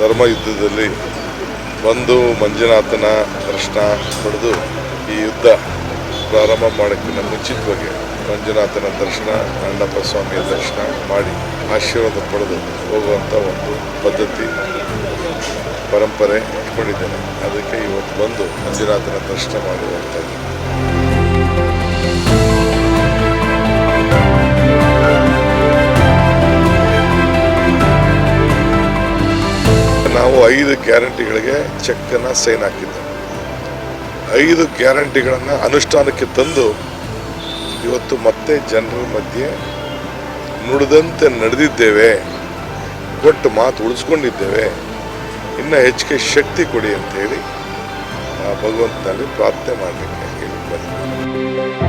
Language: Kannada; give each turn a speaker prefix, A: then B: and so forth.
A: ಧರ್ಮ ಯುದ್ಧದಲ್ಲಿ ಬಂದು ಮಂಜುನಾಥನ ದರ್ಶನ ಪಡೆದು ಈ ಯುದ್ಧ ಪ್ರಾರಂಭ ಮಾಡೋಕ್ಕಿಂತ ಮುಂಚಿತವಾಗಿ ಮಂಜುನಾಥನ ದರ್ಶನ ಅಣ್ಣಪ್ಪ ಸ್ವಾಮಿಯ ದರ್ಶನ ಮಾಡಿ ಆಶೀರ್ವಾದ ಪಡೆದು ಹೋಗುವಂಥ ಒಂದು ಪದ್ಧತಿ ಪರಂಪರೆ ಇಟ್ಕೊಂಡಿದ್ದೇನೆ. ಅದಕ್ಕೆ ಇವತ್ತು ಬಂದು ಮಂಜುನಾಥನ ದರ್ಶನ ಮಾಡುವಂಥದ್ದು. ನಾವು ಐದು ಗ್ಯಾರಂಟಿಗಳಿಗೆ ಚೆಕ್ಕನ್ನು ಸೈನ್ ಹಾಕಿದ್ದೇವೆ ಐದು ಗ್ಯಾರಂಟಿಗಳನ್ನು ಅನುಷ್ಠಾನಕ್ಕೆ ತಂದು ಇವತ್ತು ಮತ್ತೆ ಜನರ ಮಧ್ಯೆ ನುಡಿದಂತೆ ನಡೆದಿದ್ದೇವೆ. ಕೊಟ್ಟು ಮಾತು ಉಳಿಸ್ಕೊಂಡಿದ್ದೇವೆ. ಇನ್ನು ಹೆಚ್ಚಿಗೆ ಶಕ್ತಿ ಕೊಡಿ ಅಂತ ಹೇಳಿ ಆ ಭಗವಂತನಲ್ಲಿ ಪ್ರಾರ್ಥನೆ ಮಾಡಲಿಕ್ಕೆ ಹೇಳಿ ಬಂದಿದ್ದೇನೆ.